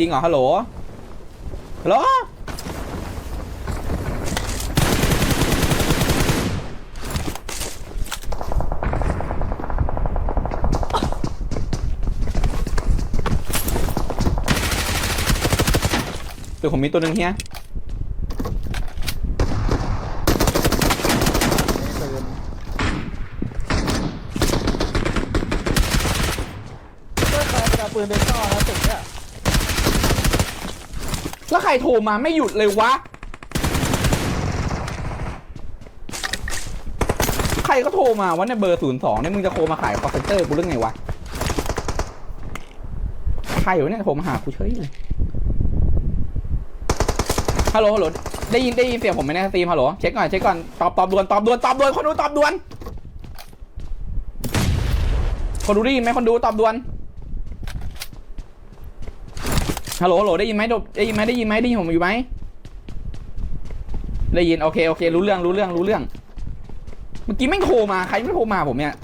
จริงเหรอฮัลโหลฮัลโหลเดี๋ยวผมมีตัวหนึ่งเฮียก็ใครเป็นเอาปืนไปซ่อนแล้วตึกเนี่ย แล้วใครโทรมาไม่หยุดเลยวะ ใครก็โทรมาวะเนี่ยเบอร์ศูนย์สองเนี่ยมึงจะโทรมาขายคอร์เซนเตอร์กูเรื่องไงวะ ใครวะเนี่ยโทรมาหากูเฉยเลยฮัลโหลฮัลโหลได้ยินได้ยินเสียงผมไหมเนี่ยสตรีมฮัลโหลเช็คก่อนเช็คก่อนตอบตอบด่วนตอบด่วนตอบด่วนคนดูตอบด่วนคนดูได้ยินไหมคนดูตอบด่วน ฮัลโหลฮัลโหลได้ยินไหมได้ยินไหมได้ยินไหมได้ยินผมอยู่ไหมได้ยินโอเคโอเค รู้เรื่องรู้เรื่องรู้เรื่อง เมื่อกี้ไม่งโทรมาใครไม่โทรมาผมเนี่ย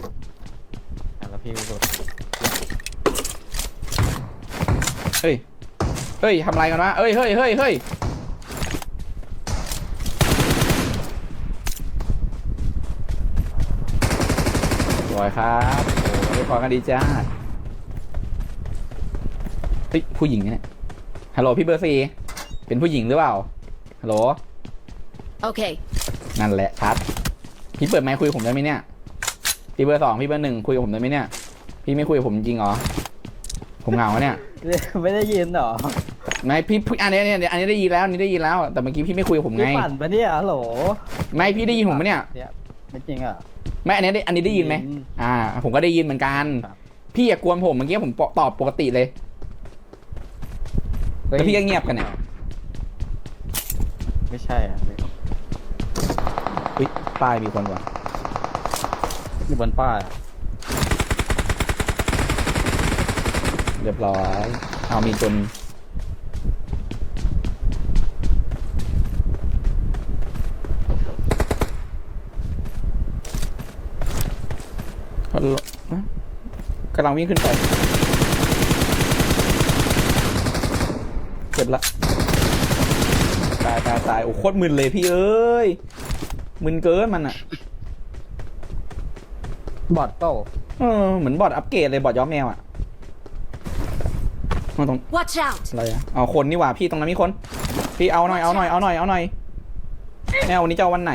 แล้วพี่หลุดเฮ้ยเฮ้ยทำอะไรกันวะเอ้ยเฮ้ยเฮ้ยเฮ้ยสวยครับโอ้ยพอกันดีจ้าเฮ้ยผู้หญิงเนี่ย ฮัลโหลพี่เบอร์ซีเป็นผู้หญิงหรือเปล่า ฮัลโหล Okay. นั่นแหละชัด พี่เปิดไมค์คุยกับผมได้ไหมเนี่ย พี่เบอร์สองพี่เบอร์หนึ่งคุยกับผมได้ไหมเนี่ย พี่ไม่คุยกับผมจริงเหรอ ผมเหงาเนี่ย ไม่ได้ยินเหรอ ไม่พี่พี่อันนี้เนี่ยอันนี้ได้ยินแล้วอันนี้ได้ยินแล้ว แต่เมื่อกี้พี่ไม่คุยกับผมพี่ไงปั่นปะเนี่ยฮัลโหลไม่พี่ได้ยินผมไหมเนี่ย เนี่ยไม่จริงอะ ไม่อันนี้ได้อันนี้ได้ยินไหม อ่า ผมก็ได้ยินเหมือนกัน ครับ พี่อย่ากวนผมเมื่อกี้ผมตอบปกติเลย แต่พี่ก็เงียบกันเนี่ยไม่ใช่อะเฮ้ยป้ายมีคนว่ะอยู่บนป้ายอะเรียบร้อยเอามีจนงฮัลโหลอะกำลังวิ่งขึ้นไป เจ็บละตายตายตายโอ้โคตรมึนเลยพี่เอ้ยมึนเกินมันอะบอดเป้าเออเหมือนบอดอัปเกรดเลยบอดย้อมแมวอะมาตรง Watch out! อะไรอะเอาคนนี่หว่าพี่ตรงนั้นมีคน พี่เอาหน่อยเอาหน่อยเอาหน่อยเอาหน่อยแน่วันนี้จะเอาวันไหน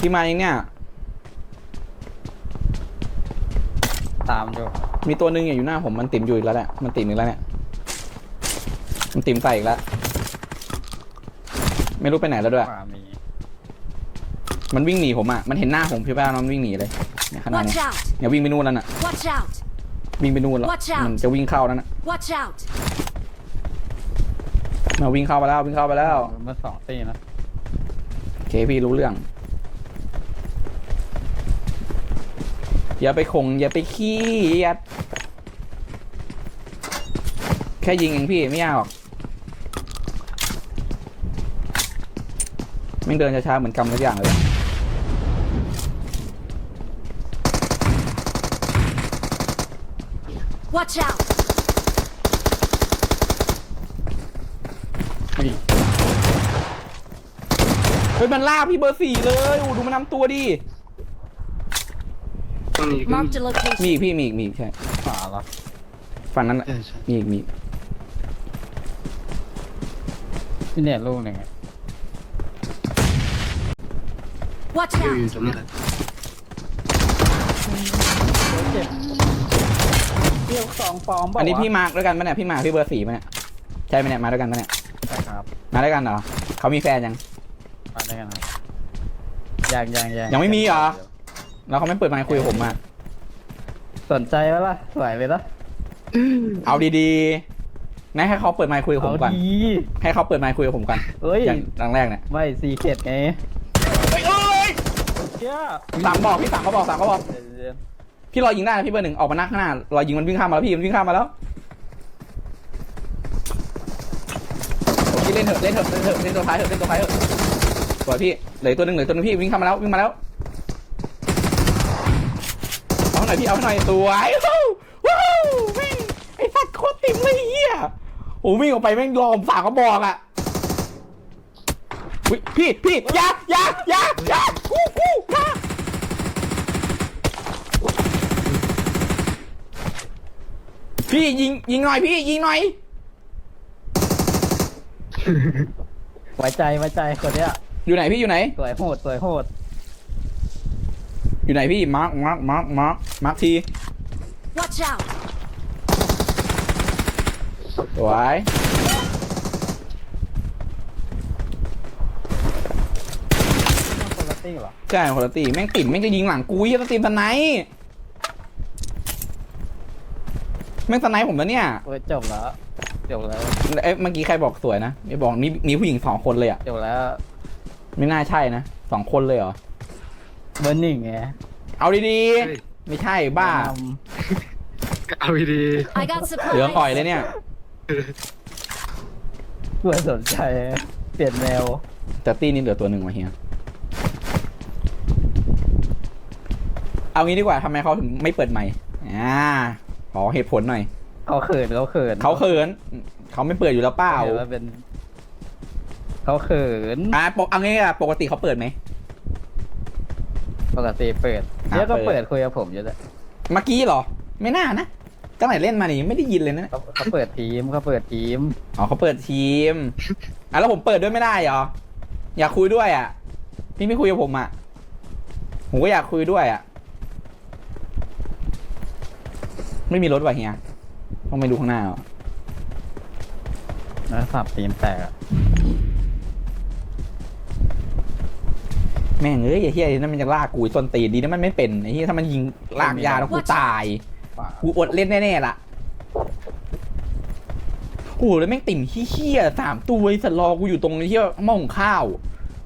พี่มาเองเนี่ย ตามอยู่ มีตัวหนึ่งอยู่หน้าผมมันติ่มอยู่อีกแล้วแหละมันติ่มอีกแล้วเนี่ยมันติ่มใส่อีกแล้ว ไม่รู้ไปไหนแล้วด้วย ขวามีมันวิ่งหนีผมอะ มันเห็นหน้าผมพี่แป้วมันวิ่งหนีเลยเนี่ยขนาด Watch เนี้ย out! เนี่ยวิ่งไปนู่นแล้วน่ะ Watch out! วิ่งไปนู่นแล้ว Watch out มันจะวิ่งเข้าแล้วน่ะ Watch out! มาวิ่งเข้าไปแล้ววิ่งเข้าไปแล้วเมื่อสองตีนะ โอเคพี่รู้เรื่อง อย่าไปคงอย่าไปขี้ยัดแค่ยิงเองพี่ไม่ยากหรอกไม่งเดินช้าๆเหมือนกำทุกอย่างเลย Watch out! เฮ้ยมันล่ากพี่เบอร์สี่เลยอู้ดูมันนำตัวดิ ตรงนี้ก็มี Marked a มี location. อีกพี่มีอีกมีอีกใช่ขวาเหรอฝั่งนั้นน่ะใช่ใช่มีอีกมีอีกพี่เนี่ยลูกหนึ่งอะ Watch อยู่อยู่ out! ตรงนี้แหละเจ็บเที่ยวสองปลอมเปล่าอันนี้วะพี่มาร์กด้วยกันปะเนี่ยพี่มาร์คพี่เบอร์สี่ปะเนี่ยใช่ไหมเนี่ยมาด้วยกันปะเนี่ยใช่ครับมาด้วยกันเหรอเขามีแฟนยัง มาได้กันครับยังยังยังยังไม่มีเหรอ แล้วเขาไม่เปิดไมค์คุยกับผมอะ สนใจไหมล่ะสวยเลยนะเอาดีๆนะให้เขาเปิดไมค์คุยกับผมเอาก่อน ดีให้เขาเปิดไมค์คุยกับผมก่อนเอ้ยอย่างครั้งแรกเนี่ยไม่ซีเกตไงเฮ้ยเอ้ยเชี่ยสามบอกพี่สามเขาบอกสามเขาบอก เดี๋ยวพี่รอยิงได้นะพี่เบอร์หนึ่งออกมาหน้าข้างหน้ารอยิงมันวิ่งข้ามมาแล้วพี่มันวิ่งข้ามมาแล้วพี่เล่นเถอะเล่นเถอะเล่นเถอะเล่นตัวท้ายเถอะเล่นตัวท้ายเถอะสวยพี่เหลืออกตัวหนึ่งเหลืออกตัวหนึงพี่วิ่งข้ามมาแล้ววิ่งมาแล้วเอา หน่อยพี่เอาหน่อยสวยว้าวว้าวแม่งไอ้สัตว์โคตรติ่มเลยเฮียโอ้วิ่งออกไปแม่งรอมสามกระบอกอะอุ๊ยพี่พี่อยาอยาอยาอยากูกูอยาพี่ยิงยิงหน่อยพี่ยิงหน่อย ไว้ใจไว้ใจคนเนี้ยอยู่ไหนพี่อยู่ไหน สวยโหดสวยโหด อยู่ไหนพี่ มาร์คมาร์คมาร์คมาร์คมาร์คที Watch out! สวยคนละตี้เหรอใช่คนละตีแม่งติ่มแม่งจะยิงหลังกูยี่ต้องตีมสไนป์แม่งสไนป์ผมแล้วเนี่ยโอ้ยจบแล้วจบแล้วเอ๊ะเมื่อกี้ใครบอกสวยนะไม่บอกนี่มีผู้หญิงสองคนเลยอะ จบแล้ว ไม่น่าใช่นะสองคนเลยเหรอ เบอร์หนึ่งไงเอาดีเฮ้ยๆไม่ใช่บ้าแนะนเอาดี I got เหลืองอ่อย supplies. เลยเนี่ยำเพื่อสนใจ เปลี่ยนแนวแต่ตีนี้เหลือตัวหนึ่งวะเฮีย เอางี้ดีกว่าทำไมเขาถึงไม่เปิดใหม่อ่าขอเหตุผลหน่อย เขาเขินเขาเขินเขาเขิน เขาไม่เปิดอยู่แล้วเปล่า เห็นว่าเป็นเขาเขิน อ่าปกเอางี้อะปกติเขาเปิดไหม ปกติเปิดอะเดี๋ยวก็เปิเปิดดคุยกับผมอยู่แล้วเมื่อกี้เหรอ ไม่น่านะตั้งแต่เล่นมานี่ไม่ได้ยินเลยนะเขาเขาเปิดทีมเขาเปิดทีมอ๋อเขาเปิดทีมอะแล้วผมเปิดด้วยไม่ได้เหรออยากคุยด้วยอะพี่ไม่คุยกับผมอะผมก็อยากคุยด้วยอะ ไม่มีรถว่ะเฮียต้องไปดูข้างหน้าเหรอแล้วสับทีมแตก แม่งเอ้ยไอ้เฮียนั่นมันจะลากกูส้นตีนดีนะมันไม่เป็นไอ้เฮียถ้ามันยิงลากยาแล้วกูตาย กูอดเล่นแน่ๆล่ะโอ้โหแล้วแม่งติ่มเฮี้ยๆสามตัวไอ้สัตว์รอกูอยู่ตรงไอ้เฮี้ยหม้อหุงข้าว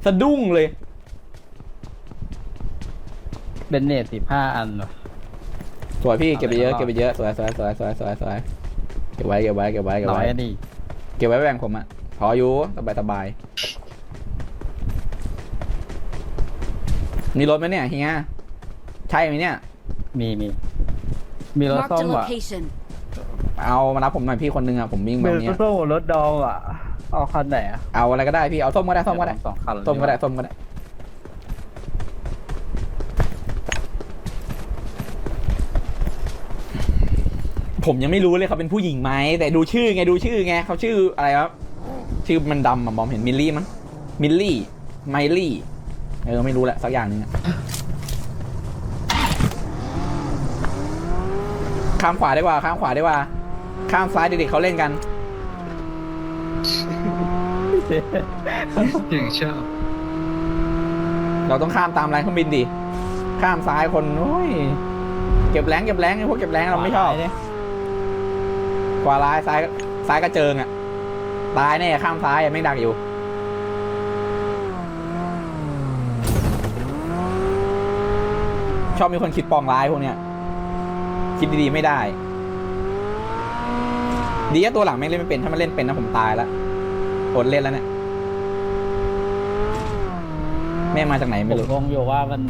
สะดุ้งเลยเป็นเนตสิบห้าอันเหรอ สวยพี่เก็บไปเยอะเอาไปเก็บไปเยอะสวยสวยสวยสวยสวยสวยเก็บไว้เก็บไว้เก็บไว้เก็บน้อไว้ยอะดิ เก็บไว้แบ่งผมอะพออยู่สบายสบาย มีรถไหมเนี่ยเฮียใช่ไหมเนี่ย มีมี มีรถ Marked ส้ a มอะ location. เอามารับผมหน่อยพี่คนนึงอะผมวิ่งมีแบบรเนี้ถยส้มกับรถดองอะ เอาคันไหนอะเอาอะไรก็ได้พี่เอาส้มก็ได้ส้มก็ได้สองคันเลยส้มก็ได้ส้มก็ได้ผมยังไม่รู้เลยเขาเป็นผู้หญิงไหมแต่ดูชื่อไงดูชื่อไงเขาชื่ออะไรครับชื่อมันดำอะมองเห็นมิลลี่มั้งมิลลี่ไมลี่เออไม่รู้แหละสักอย่างหนึงอะข้ามขวาดีกว่า ข้ามขวาดีกว่า ข้ามซ้ายเด็กๆเขาเล่นกันๆอย่างชอบเราต้องข้ามตามแรงเครื่องบินดิข้ามซ้ายคนโอ้ยเก็บแรงเก็บแรงไอ้พวกเก็บแรงเราไม่ชอบขวาร้ายซ้ายซ้ายกระเจิงอะตายแน่ข้ามซ้ายอะไม่งดักอยู่ ชอบมีคนคิดปองร้ายพวกเนี้ย คิดดีๆไม่ได้ ดีอะตัวหลังไม่งเล่นไม่เป็น ถ้ามันเล่นเป็นนะผมตายละอดเล่นแล้วเนี่ย แม่งมาจากไหนผไม่มรู้ งงอยู่ว่ามัน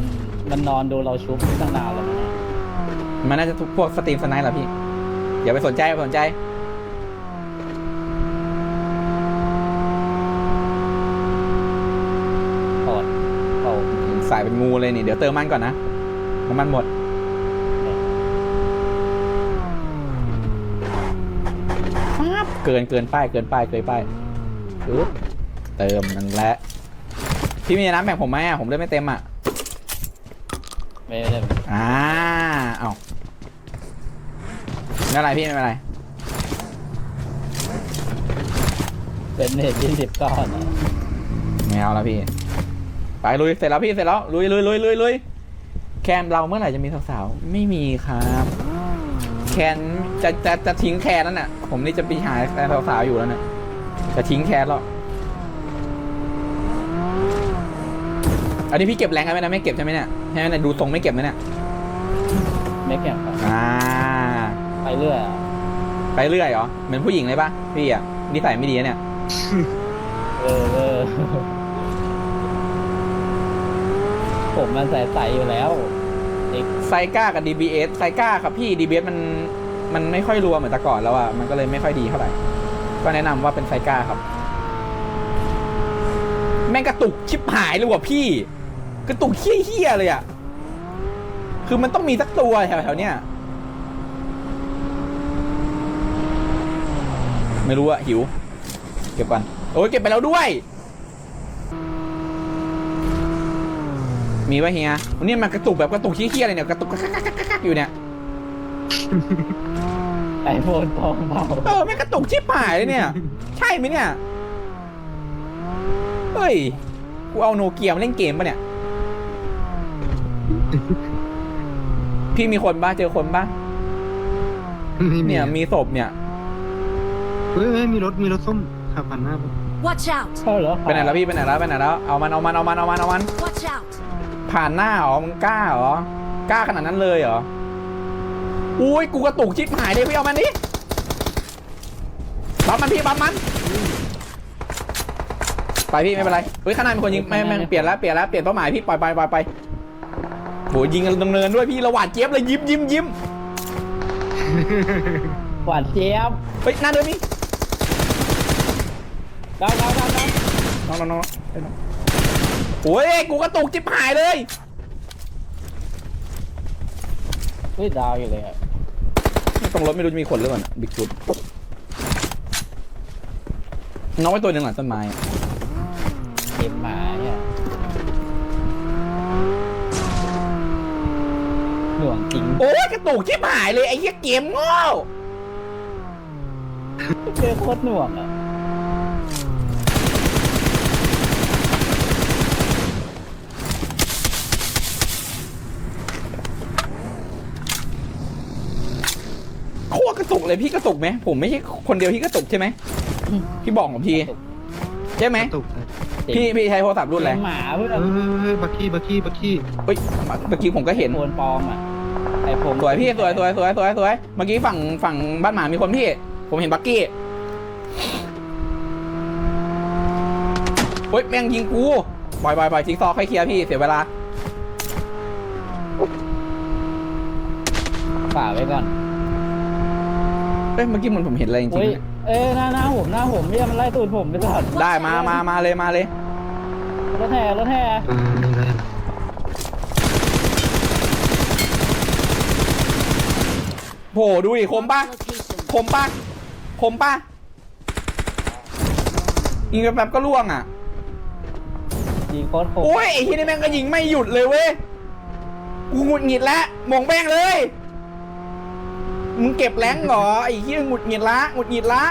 มันนอนดูเราชุบตั้งนานแล้วนะมันน่าจะพวกสตรีมสไนป์แหละพี่ อย่าไปสนใจอย่าไปสนใจถอดเอาสายเป็นงูเลยนี่ เดี๋ยวเติมมันก่อนนะ น้ำมันหมดปั๊บเกินเกินป้ายเกินป้ายเกินป้ายปึ๊บเติมนั่นแหละพี่มีน้ำแบ่งผมไหมอะผมเลือดไม่เต็มอะไม่ได้อ่าเอาไม่เป็นไรพี่ไม่เป็นไรเป็นเนตยี่สิบก้อนอะไม่เอาแล้วพี่ ไปลุยเสร็จแล้วพี่เสร็จแล้วลุยลุยลุยลุยลุย แคนเราเมื่อไหร่จะมีสาวๆไม่มีครับ แคนจะจะจะทิ้งแคนแล้วน่ะ ผมนี่จะไปหาแฟนสาวๆอยู่แล้วเนี่ยจะทิ้งแคนแล้วอันนี้พี่เก็บแรงกันไหมนะไม่เก็บใช่ไหมเนี่ยใช่ไหมเนี่ยดูทรงไม่เก็บนะเนี่ยไม่แข่งกันอ่า ไปเรื่อยอะไปเรื่อยเหรอเหมือนผู้หญิงเลยปะพี่อะนิสัยไม่ดีนะเนี่ย เออเออ ผมมันใสๆอยู่แล้วเด็กไซก้ากับ DBS ไซก้าครับพี่ DBS มันมันไม่ค่อยรัวเหมือนแต่ก่อนแล้วอะมันก็เลยไม่ค่อยดีเท่าไหร่ ก็แนะนำว่าเป็นไซก้าครับ แม่งกระตุกชิบหายเลยว่ะพี่ กระตุกเฮี้ยๆเลยอะคือมันต้องมีสักตัวแถวๆเนี้ยไม่รู้อะหิว เก็บก่อนโอ้ยเก็บไปแล้วด้วย มีป่ะเฮียวันนี้มันกระตุกแบบกระตุกเฮี้ยๆเลยเนี่ยกระตุกกักๆๆๆอยู่เนี่ย ไอโฟนทองเบาเออแม่งกระตุกชิบหายเลยเนี่ย ใช่ไหมเนี่ย เฮ้ย กูเอาโนเกียมาเล่นเกมปะเนี่ย พี่มีคนบ้าเจอคนบ้าไม่มีเนี่ยอะมีศพเนี่ย เฮ้ยเฮ้ยมีรถมีรถส้มขับผ่านหน้าผม Watch out! เข้าเหรอไปไหนแล้วพี่ไปไหนแล้วไปไหนแล้ว เอามันเอามันเอามันเอามันเอามัน Watch out! ผ่านหน้าเหรอมึงกล้าเหรอกล้าขนาดนั้นเลยเหรออุ้ยกูกระตุกชิบหายเลยพี่เอามันดิบัฟมันพี่บัฟมันไปพี่ไม่เป็นไรเฮ้ยข้างหน้ามีคนยิงไม่ไม่เปลี่ยนแล้วเปลี่ยนแล้วเปลี่ยนเป้าหมายพี่ปล่อยไปปล่อยไปโหยิงกันตรงเนินด้วยพี่ระหว่างเจี๊ยบเลยยิ้มยิ้มยิ้มหวานเจี๊ยบเฮ้ยหน้าเดินนี่ดาวดาวดาวดาวน้องน้องน้องเอ้ยน้อง โอ้ยกูกระตุกจิบหายเลย เฮ้ยดาวอยู่เลยอะตรงรถไม่รู้จะมีคนหรือเปล่าบิ๊กฟุตน้องไว้ตัวหนึ่งหลังต้นไม้ เกมหมาเนี่ยหน่วงจริงโอ้ยกระตุกจิบหายเลยไอ้เหี้ยเกมโง่เจอโคตรหน่วงอะ โค ตรกระตุกเลยพี่กระตุกไหมผมไม่ใช่คนเดียวที่กระตุกใช่ไหมพี่บอกผมทีใช่ไหมกระตุกเลยพี่พี่ใช้โทรศัพท์รุ่นอะไรเกมหมาเพื่อนเฮ้ยเฮ้ยเฮ้ยบักกี้บักกี้บักกี้เฮ้ยเมื่อกี้ผมก็เห็นโฟนปลอมอะไอโฟนสวยพี่สวยสวยสวยสวยสวยเมื่อกี้ฝั่งฝั่งบ้านหมามีคนพี่ ผมเห็นบักกี้เฮ้ยแม่งยิงกูปล่อยปล่อยปล่อยจิ๊กซอว์ให้เคลียร์พี่เสียเวลาฝ่าไว้ก่อน เอ้ยเมื่อกี้เหมันผมเห็นอะไรจริงเฮ้ยๆเนี่ยเอ้ยหน้าหน้าผมหน้าผมเนี่ยมันไล่ตูดผมไปก่อนได้มามามาเลยมาเลยรถแห่รถแห่เออนี่เลยโหดูดิคมปะ Location. คมปะคมปะยิงแป๊บๆก็ล่วงอะยิงโคตรคมโอ้ยไอ้ที่นี่แม่งก็ยิงไม่หยุดเลยเว้ยกูหงุดหงิดแล้วมองแม่งเลย มึงเก็บแรงเหรอไอ้ที่หงุดหงิดละหงุดหงิดละ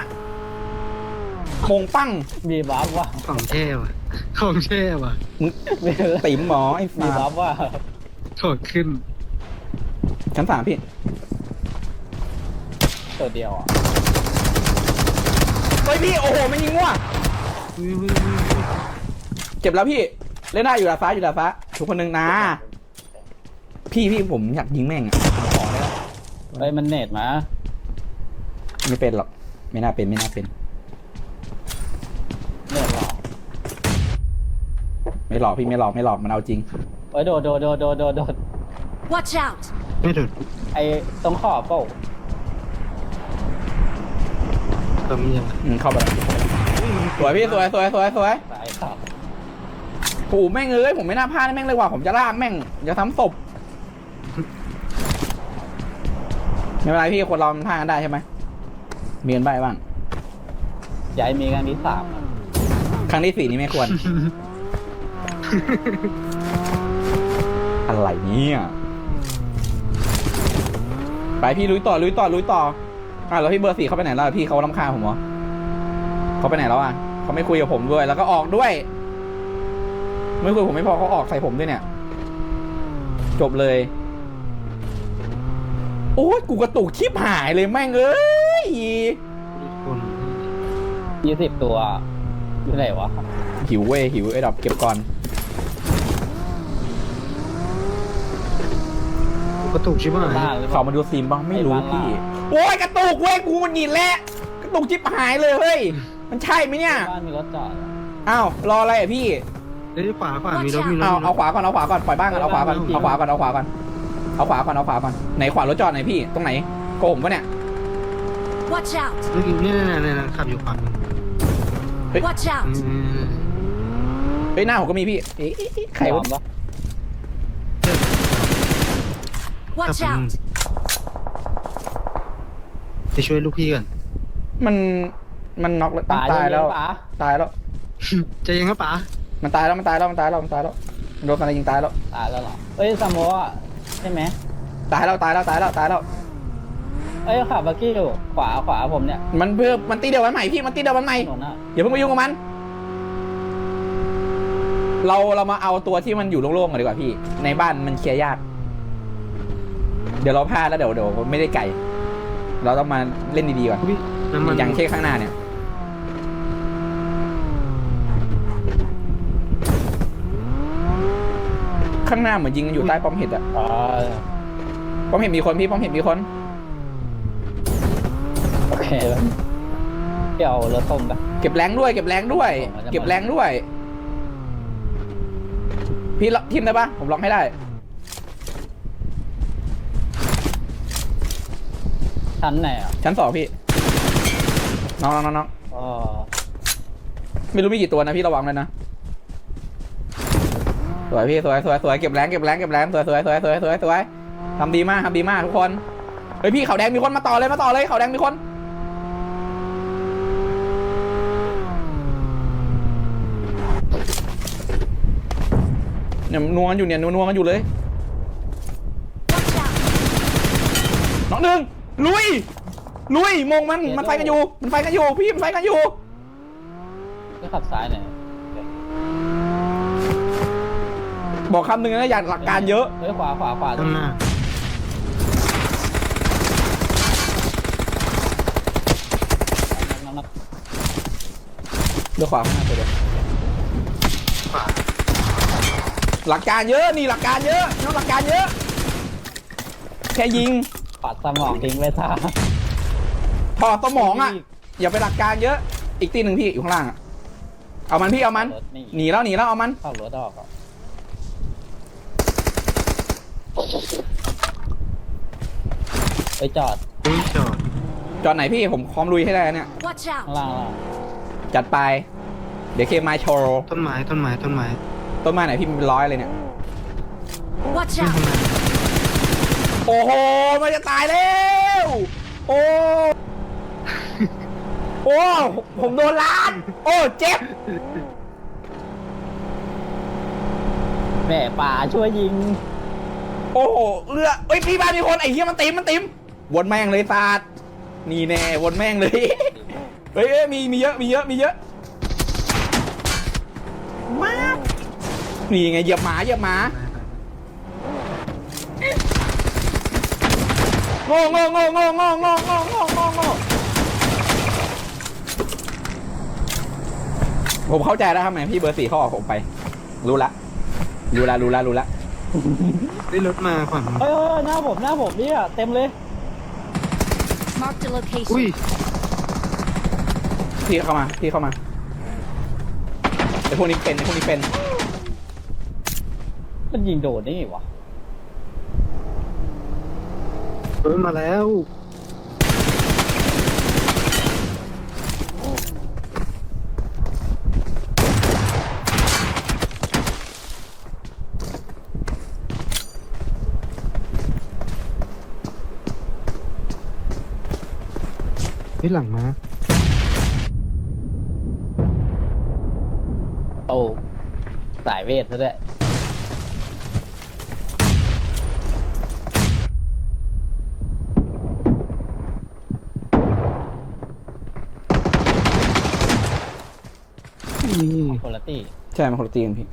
มงปั้งมีบัฟว่ะของแช่ว่ะของแช่ว่ะมึงมีติ๋มหมอไอ้มีฟ้าบัฟว่ะของขึ้น ชั้นสามพี่ตัวเดียวอะเฮ้ยพี่โอ้โหมันยิงมั่วเฮ้ยเฮ้ยเฮ้ยเฮ้ยเจ็บแล้วพี่เล่นได้อยู่ดาดฟ้าอยู่ดาดฟ้าทุกคนหนึ่งนะ พี่พี่ผมอยากยิงแม่งอะผมขอได้ปะ เฮ้ยมันเน็ตมา ไม่เป็นหรอก ไม่น่าเป็นไม่น่าเป็น เน็ตหรอไม่หลอกพี่ไม่หลอกไม่หลอกมันเอาจริง เฮ้ยโดดโดดโดดโดดโดดโดด Watch out! ไม่ถึงไอ้ตรงขอบเปล่าตัวมียังอืมเข้าไปแล้วสวยพี่สวยสวยสวยสวยสายขับโอ้โหแม่งเอ้ยผมไม่น่าพลาดแม่งเลยว่ะผมจะลากแม่งจะทำศพ ไม่เป็นไรพี่คนเรามันพลาดกันได้ใช่ไหมมีกันใบบ้าง ย้ายมีครั้งที่สามอะครั้งที่สี่นี้ไม่ควร อะไรเนี่ยไปพี่ลุยต่อลุยต่อลุยต่ออะแล้วพี่เบอร์สี่เขาไปไหนแล้วพี่เขาลำคาญผมเหรอเขาไปไหนแล้วอะเขาไม่คุยกับผมด้วย แล้วก็ออกด้วย ไม่คุยกับผมไม่พอเขาออกใส่ผมด้วยเนี่ย จบเลยโอ้ยกูกระตุกชิบหายเลยแม่งเอ้ยคนยี่สิบตัวอยู่ไหนวะหิวเว้ยหิวไอ้ดอกเก็บก่อนกระตุกใช่ไหมบ้านหรือเปเขาล่ามาดูซีมบ้างไม่รู้ไอ้บ้านพี่ล่ะโอ้ยกระตุกเว้ยกูมันหงิดแล้วกระตุกชิบหายเลยเฮ้ยมันใช่ไหมเนี่ยบ้านมีรถจอดอะอ้าวรออะไรอะพี่เอ้ยขวาขวามีรถมีรถเอามีรเอาถขวาก่อนเอาขวาก่อนปล่อยบ้านก่อนเอาขวาก่อนเอาขวาก่อนเอาขวาก่อน เอาขวาก่อนเอาขวาก่อนไหนขวารถจอดไหนพี่ตรงไหนโกผมปะเนี่ย Watch out! เมื่อกี้เนี่ยเนี่ยเนี่ยเนี่ยขับอยู่ขวามือ Watch อื out! มเฮ้ยหน้าผมก็มีพี่เอ๊ะเอ๊ะเอ๊ะใครวะปะ Watch ขับ out! ไปช่วยลูกพี่ก่อนมันมันน็อกแล้วป่าตายแล้วป่าตายแล้ว ใจะยังครับป๋ามันตายแล้วมันตายแล้วมันตายแล้วมันตายแล้วโดนอะไรยิงตายแล้ว ตายแล้วเหรอเอ้ยสมออะ ใช่ไหมตายแล้วตายแล้วตายแล้วตายแล้วเอ้ยขับบักกี้อยู่ขวาขวาผมเนี่ยมันเพื่อมันตีเดียวมันใหม่พี่มันตีเดียวมันใหม่ถนนอะอย่าเพิ่งไปยุ่งกับมัน เราเรามาเอาตัวที่มันอยู่โล่งๆกันดีกว่าพี่ ในบ้านมันเคลียร์ยาก เดี๋ยวเราพลาดแล้วเดี๋ยวเดี๋ยวไม่ได้ไก่ เราต้องมาเล่นดีๆก่อนอุ้ยน้ำมันอย่างเช่นข้างหน้าเนี่ย ข้างหน้าเหมือนยิงกันอยู่ใต้ป้อมเห็ดอะอ๋อป้อมเห็ดมีคนพี่ป้อมเห็ดมีคน โอเคแล้วพี่เอารถส้มไปเก็บแรงด้วยเก็บแรงด้วย ผมว่าจะ เก็บแรงด้วย พี่ลทีมได้ปะผมลองให้ได้ ชั้นไหนอะชั้นสองพี่ น้องน้องน้องน้องอ๋อไม่รู้มีกี่ตัวนะพี่ระวังเลยนะ สวยพี่สวยสวยสวยเก็บแรงเก็บแรงเก็บแรงสวยสวยสวยสวยสวยสวยทำดีมากทำดีมากทุกคนเฮ้ยพี่เขาแดงมีคนมาต่อเลยมาต่อเลยเขาแดงมีคนเนี่ยนัวกันอยู่เนี่ยนัวๆกันอยู่เลยน้องหนึ่งลุยลุยมงมันมันไฟกันอยู่มันไฟกันอยู่พี่มันไฟกันอยู่ก็ขับซ้ายหน่อย บอกคำหนึ่งนะอยากหลักการเยอะ เฮ้ยขวาขวาขวาข้างหน้าน้ำน้ำเดี๋ยวขวาข้างหน้าไปเดี๋ยวขวาหลักการเยอะนี่หลักการเยอะน้องหลักการเยอะ แค่ยิงปัดสมองทิ้งไว้ท่าถอดสมองอะอย่าไปหลักการเยอะ อีกตีหนึ่งพี่อยู่ข้างล่างอะเอามันพี่เอามัน รถนี่หนีแล้วหนีแล้วเอามันเข้ารถออกอะ ไปจอดอุ้ยจอดจอดไหนพี่ผมพร้อมลุยให้ได้เนี่ย Watch ข้าง out! ล่างล่างจัดไป เดี๋ยวเคมาโชว์ต้นไม้ต้นไม้ต้นไม้ต้นไม้ไหนพี่มันเป็นร้อยเลยเนี่ย Watch ไม่ out! ข้างหน้าโอ้โห มันจะตายแล้ว โอ้ โอ้ ผมโดนล้าน โอ้ เจ็บแม่ป่าช่วยยิง โอ้โหเรือเอ้ยพี่บ้านมีคนไอ้เหี้ยมันติมมันติมวนแม่งเลยตาดนี่แน่วนแม่งเลย เฮ้ยเอ้ยมีมีเยอะมีเยอะมีเยอะมากนี่ไงเหยียบหมาเหยียบหมาโง่โง่โง่โง่โง่โง่โง่โง่โง่โง่ผมเข้าใจแล้วทำไมพี่เบอร์สี่เขาออกผมไป รู้ละรู้ละรู้ละรู้ละ ได้รถมาขวามือเฮ้ยเฮ้ยหน้าผมหน้าผมเนี่ยเต็มเลย Marked a อุ้ย location. พี่เข้ามาพี่เข้ามาไอพวกนี้เป็นไอพวกนี้เป็นมันยิงโดดได้ไงวะ รถมาแล้ว เฮ้ยหลังมาโตสายเวทซะด้วยนี่คนละตี้ใช่มันคนละตีกันพี่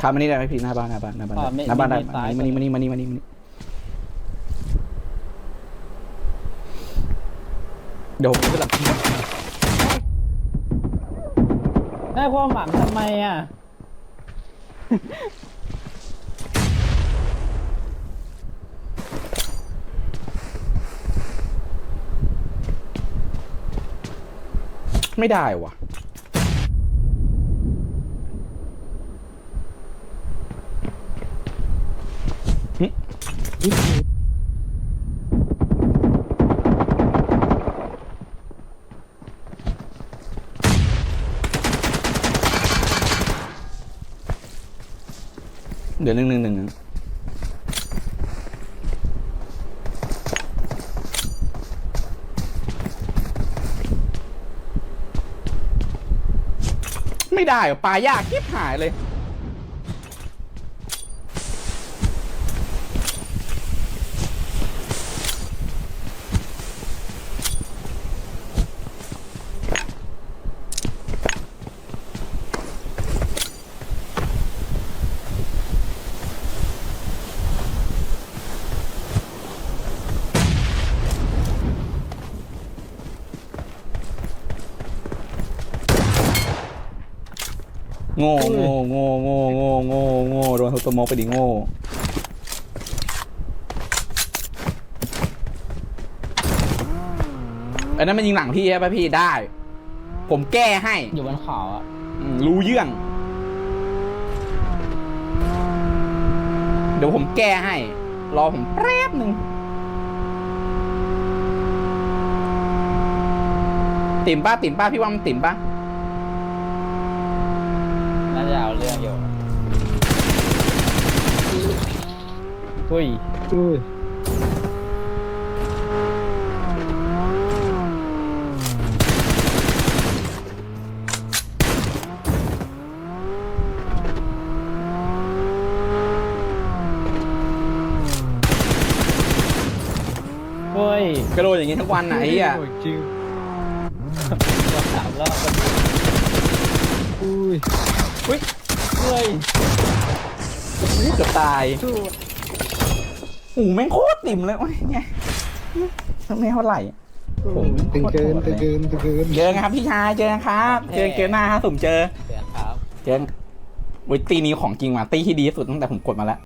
ข้ามมานี่ได้ไหมพี่หน้าบ้านหน้าบ้านหน้าบ้านอ่าไม่หน้าบ้านได้ไม่ซ้ายมานี่มานี่มานี่มานี่มานี่ เดี๋ยวผมไปหลังได้ความหวังทำไมอะ ไม่ได้ว่ะ หึ นี่ เดี๋ยวหนึ่งหนึ่งหนึ่งไม่ได้ปลายากทิบหายเลย โง่โง่โง่โง่โง่โง่โง่โดนทุบตัวโมกไปดิโง่อันนั้นมันยิงหลังพี่ใช่ปะพี่ได้ ผมแก้ให้อยู่บนเขาอะอืมรู้เรื่อง เดี๋ยวผมแก้ให้ รอผมแป๊บหนึ่งติ่มป้าติ่มป้าพี่ว่ามันติ่มป้าน่าจะเอาเรื่องอยู่อุ้ยอุ้ยเฮ้ยกระโดดอย่างนี้ทั้งวันไหนอะโยจริงมาสามรอบแล้วอุ้ย เฮ้ยเกือบตายโอ้โหแม่งโคตรติ่มเลยโอ้ยเนี่ยไม่เท่าไหร่ผมตึงเกินโคตรโหดเลยตึงเกินตึงเกินเจอกันครับพี่ชายเจอกันครับ เจอเจอหน้าครับสุ่มเจอ เสียครับ เจอกันโอ้ยตีนี้ของจริงว่ะตีที่ดีที่สุดตั้งแต่ผมกดมาแล้ว